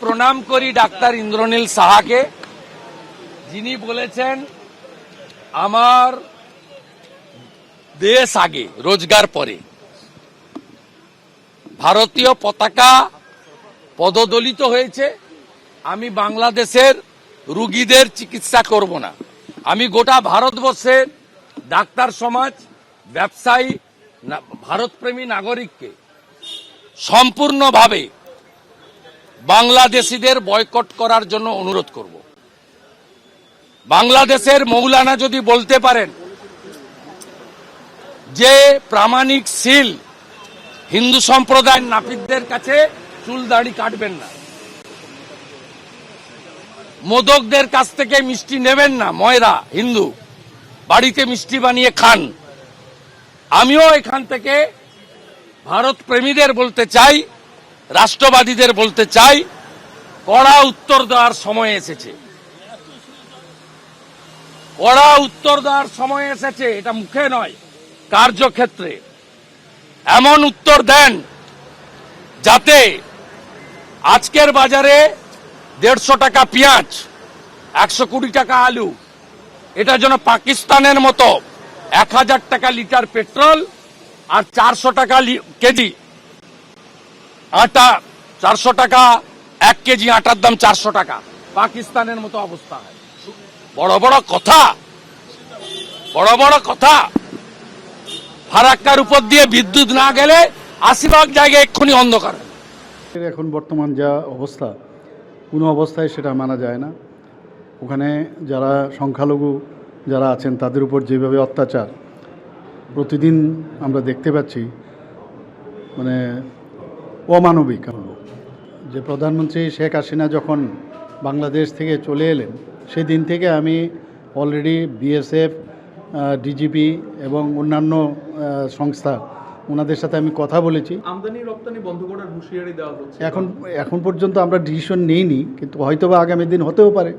প্রণাম করি ডাক্তার ইন্দ্রনীল সাহাকে। যিনি বলেছেন, আমার দেশ আগে, রোজগার পরে। ভারতীয় পতাকা পদদলিত হয়েছে। আমি বাংলাদেশের রুগীদের চিকিৎসা করব না। আমি গোটা ভারতবর্ষের ডাক্তার সমাজ, ব্যবসায়ী ভারতপ্রেমী নাগরিককে সম্পূর্ণভাবে বাংলাদেশিদের বয়কট করার জন্য অনুরোধ করব। বাংলাদেশের মৌলানা যদি বলতে পারেন যে প্রামাণিক সিল হিন্দু সম্প্রদায়ের নাপিতদের কাছে চুল দাড়ি কাটবেন না, মোদকদের কাছ থেকে মিষ্টি নেবেন না, ময়রা, হিন্দু, বাড়িতে মিষ্টি বানিয়ে খান। আমিও এখান থেকে ভারত প্রেমীদের বলতে চাই রাষ্ট্রবাদীদের বলতে চাই, কড়া উত্তর দেওয়ার সময় এসেছে। কড়া উত্তর দেওয়ার সময় এসেছে, এটা মুখে নয়, কার্যক্ষেত্রে। এমন উত্তর দেন যাতে আজকের বাজারে দেড়শো টাকা পেঁয়াজ, একশো কুড়ি টাকা আলু, এটা যেন পাকিস্তানের মতো এক হাজার টাকা লিটার পেট্রোল আর চারশো টাকা কেজি আটা চারশো টাকা, এক কেজি আটার দাম চারশো টাকা। পাকিস্তানের মতো অবস্থা হয়। বড় বড় কথা। বড় বড় কথা। ফারাক্কার উপর দিয়ে বিদ্যুৎ না গেলে আশি ভাগ জায়গায় এক্ষুনি অন্ধকার এখন বর্তমান যা অবস্থা, কোনো অবস্থায় সেটা মানা যায় না। ওখানে যারা সংখ্যালঘু যারা আছেন, তাদের উপর যেভাবে অত্যাচার, প্রতিদিন আমরা দেখতে পাচ্ছি মানে অমানবিক। যে প্রধানমন্ত্রী শেখ হাসিনা যখন বাংলাদেশ থেকে চলে এলেন সেদিন থেকে আমি অলরেডি বিএসএফ ডিজিপি এবং অন্যান্য সংস্থা ওনাদের সাথে আমি কথা বলেছি। আমদানি রপ্তানি বন্ধ করার হুঁশিয়ারি দেওয়া হচ্ছে। এখন এখন পর্যন্ত আমরা ডিসিশন নিইনি কিন্তু হয়তো বা আগামী দিন হতেও পারে।